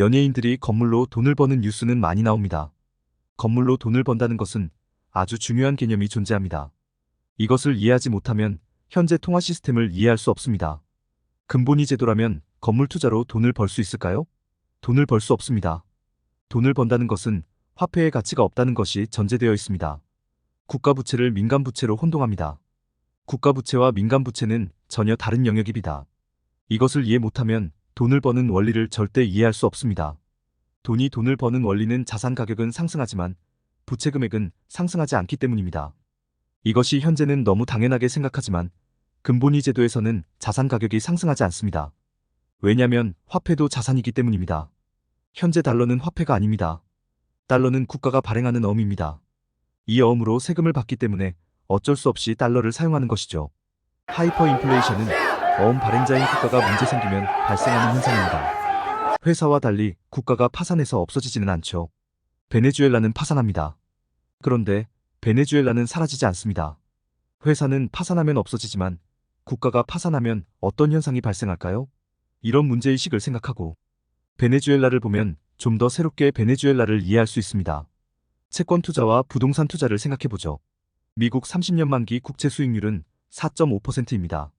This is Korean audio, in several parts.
연예인들이 건물로 돈을 버는 뉴스는 많이 나옵니다. 건물로 돈을 번다는 것은 아주 중요한 개념이 존재합니다. 이것을 이해하지 못하면 현재 통화 시스템을 이해할 수 없습니다. 근본이 제도라면 건물 투자로 돈을 벌 수 있을까요? 돈을 벌 수 없습니다. 돈을 번다는 것은 화폐의 가치가 없다는 것이 전제되어 있습니다. 국가 부채를 민간 부채로 혼동합니다. 국가 부채와 민간 부채는 전혀 다른 영역입니다. 이것을 이해 못하면 돈을 버는 원리를 절대 이해할 수 없습니다. 돈이 돈을 버는 원리는 자산 가격은 상승하지만 부채 금액은 상승하지 않기 때문입니다. 이것이 현재는 너무 당연하게 생각하지만 근본이 제도에서는 자산 가격이 상승하지 않습니다. 왜냐하면 화폐도 자산이기 때문입니다. 현재 달러는 화폐가 아닙니다. 달러는 국가가 발행하는 어음입니다. 이 어음으로 세금을 받기 때문에 어쩔 수 없이 달러를 사용하는 것이죠. 하이퍼 인플레이션은 어음 발행자인 국가가 문제 생기면 발생하는 현상입니다. 회사와 달리 국가가 파산해서 없어지지는 않죠. 베네수엘라는 파산합니다. 그런데 베네수엘라는 사라지지 않습니다. 회사는 파산하면 없어지지만 국가가 파산하면 어떤 현상이 발생할까요? 이런 문제의식을 생각하고 베네수엘라를 보면 좀 더 새롭게 베네수엘라를 이해할 수 있습니다. 채권 투자와 부동산 투자를 생각해보죠. 미국 30년 만기 국채 수익률은 4.5%입니다.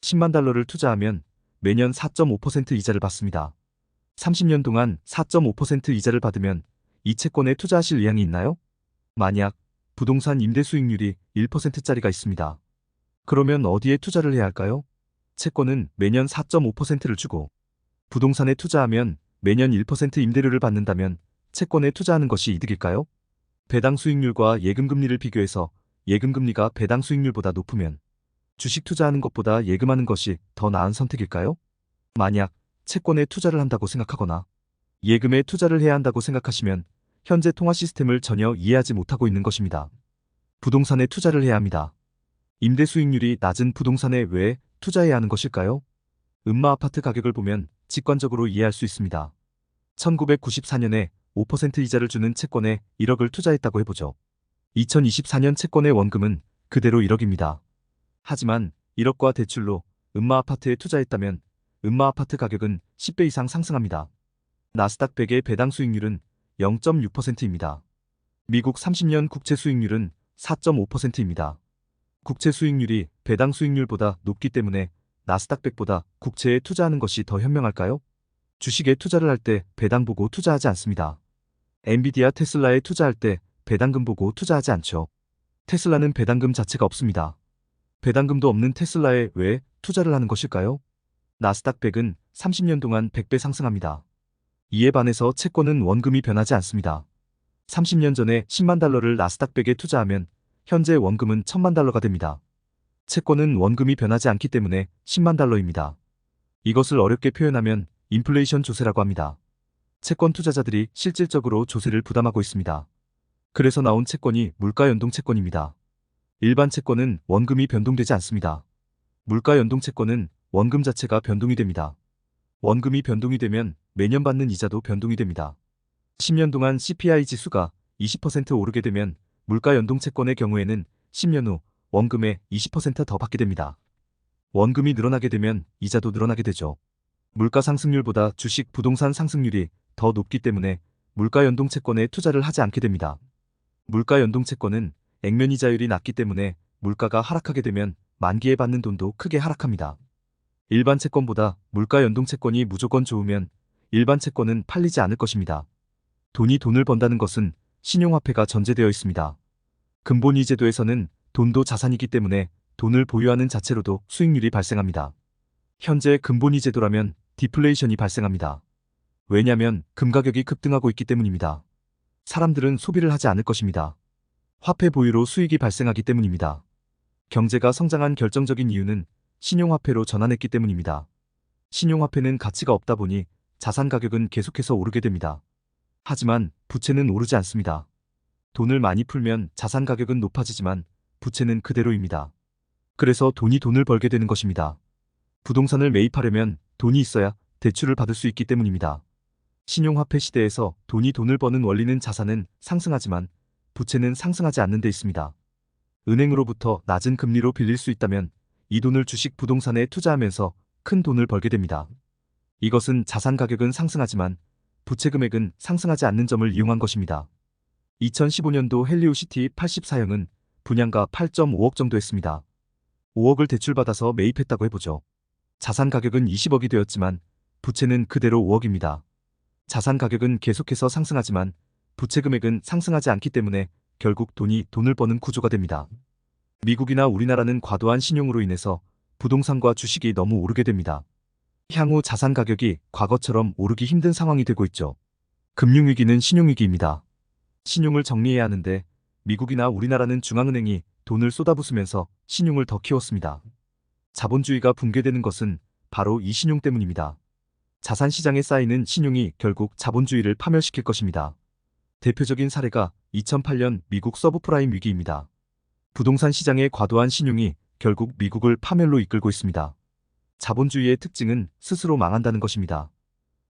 10만 달러를 투자하면 매년 4.5% 이자를 받습니다. 30년 동안 4.5% 이자를 받으면 이 채권에 투자하실 의향이 있나요? 만약 부동산 임대 수익률이 1%짜리가 있습니다. 그러면 어디에 투자를 해야 할까요? 채권은 매년 4.5%를 주고 부동산에 투자하면 매년 1% 임대료를 받는다면 채권에 투자하는 것이 이득일까요? 배당 수익률과 예금 금리를 비교해서 예금 금리가 배당 수익률보다 높으면 주식 투자하는 것보다 예금하는 것이 더 나은 선택일까요? 만약 채권에 투자를 한다고 생각하거나 예금에 투자를 해야 한다고 생각하시면 현재 통화 시스템을 전혀 이해하지 못하고 있는 것입니다. 부동산에 투자를 해야 합니다. 임대 수익률이 낮은 부동산에 왜 투자해야 하는 것일까요? 음마 아파트 가격을 보면 직관적으로 이해할 수 있습니다. 1994년에 5% 이자를 주는 채권에 1억을 투자했다고 해보죠. 2024년 채권의 원금은 그대로 1억입니다. 하지만 1억과 대출로 음마 아파트에 투자했다면 음마 아파트 가격은 10배 이상 상승합니다. 나스닥 100의 배당 수익률은 0.6%입니다. 미국 30년 국채 수익률은 4.5%입니다. 국채 수익률이 배당 수익률보다 높기 때문에 나스닥 100보다 국채에 투자하는 것이 더 현명할까요? 주식에 투자를 할 때 배당 보고 투자하지 않습니다. 엔비디아 테슬라에 투자할 때 배당금 보고 투자하지 않죠. 테슬라는 배당금 자체가 없습니다. 배당금도 없는 테슬라에 왜 투자를 하는 것일까요? 나스닥 100은 30년 동안 100배 상승합니다. 이에 반해서 채권은 원금이 변하지 않습니다. 30년 전에 10만 달러를 나스닥 100에 투자하면 현재 원금은 1000만 달러가 됩니다. 채권은 원금이 변하지 않기 때문에 10만 달러입니다. 이것을 어렵게 표현하면 인플레이션 조세라고 합니다. 채권 투자자들이 실질적으로 조세를 부담하고 있습니다. 그래서 나온 채권이 물가 연동 채권입니다. 일반 채권은 원금이 변동되지 않습니다. 물가 연동 채권은 원금 자체가 변동이 됩니다. 원금이 변동이 되면 매년 받는 이자도 변동이 됩니다. 10년 동안 CPI 지수가 20% 오르게 되면 물가 연동 채권의 경우에는 10년 후 원금의 20%더 받게 됩니다. 원금이 늘어나게 되면 이자도 늘어나게 되죠. 물가 상승률보다 주식 부동산 상승률이 더 높기 때문에 물가 연동 채권에 투자를 하지 않게 됩니다. 물가 연동 채권은 액면 이자율이 낮기 때문에 물가가 하락하게 되면 만기에 받는 돈도 크게 하락합니다. 일반 채권보다 물가 연동 채권이 무조건 좋으면 일반 채권은 팔리지 않을 것입니다. 돈이 돈을 번다는 것은 신용화폐가 전제되어 있습니다. 근본 이 제도에서는 돈도 자산이기 때문에 돈을 보유하는 자체로도 수익률이 발생합니다. 현재 근본 이 제도라면 디플레이션이 발생합니다. 왜냐하면 금 가격이 급등하고 있기 때문입니다. 사람들은 소비를 하지 않을 것입니다. 화폐 보유로 수익이 발생하기 때문입니다. 경제가 성장한 결정적인 이유는 신용화폐로 전환했기 때문입니다. 신용화폐는 가치가 없다 보니 자산 가격은 계속해서 오르게 됩니다. 하지만 부채는 오르지 않습니다. 돈을 많이 풀면 자산 가격은 높아지지만 부채는 그대로입니다. 그래서 돈이 돈을 벌게 되는 것입니다. 부동산을 매입하려면 돈이 있어야 대출을 받을 수 있기 때문입니다. 신용화폐 시대에서 돈이 돈을 버는 원리는 자산은 상승하지만 부채는 상승하지 않는 데 있습니다. 은행으로부터 낮은 금리로 빌릴 수 있다면 이 돈을 주식 부동산에 투자하면서 큰 돈을 벌게 됩니다. 이것은 자산 가격은 상승하지만 부채 금액은 상승하지 않는 점을 이용한 것입니다. 2015년도 헬리오시티 84형은 분양가 8.5억 정도 했습니다. 5억을 대출받아서 매입했다고 해보죠. 자산 가격은 20억이 되었지만 부채는 그대로 5억입니다. 자산 가격은 계속해서 상승하지만 부채 금액은 상승하지 않기 때문에 결국 돈이 돈을 버는 구조가 됩니다. 미국이나 우리나라는 과도한 신용으로 인해서 부동산과 주식이 너무 오르게 됩니다. 향후 자산 가격이 과거처럼 오르기 힘든 상황이 되고 있죠. 금융위기는 신용위기입니다. 신용을 정리해야 하는데 미국이나 우리나라는 중앙은행이 돈을 쏟아부으면서 신용을 더 키웠습니다. 자본주의가 붕괴되는 것은 바로 이 신용 때문입니다. 자산 시장에 쌓이는 신용이 결국 자본주의를 파멸시킬 것입니다. 대표적인 사례가 2008년 미국 서브프라임 위기입니다. 부동산 시장의 과도한 신용이 결국 미국을 파멸로 이끌고 있습니다. 자본주의의 특징은 스스로 망한다는 것입니다.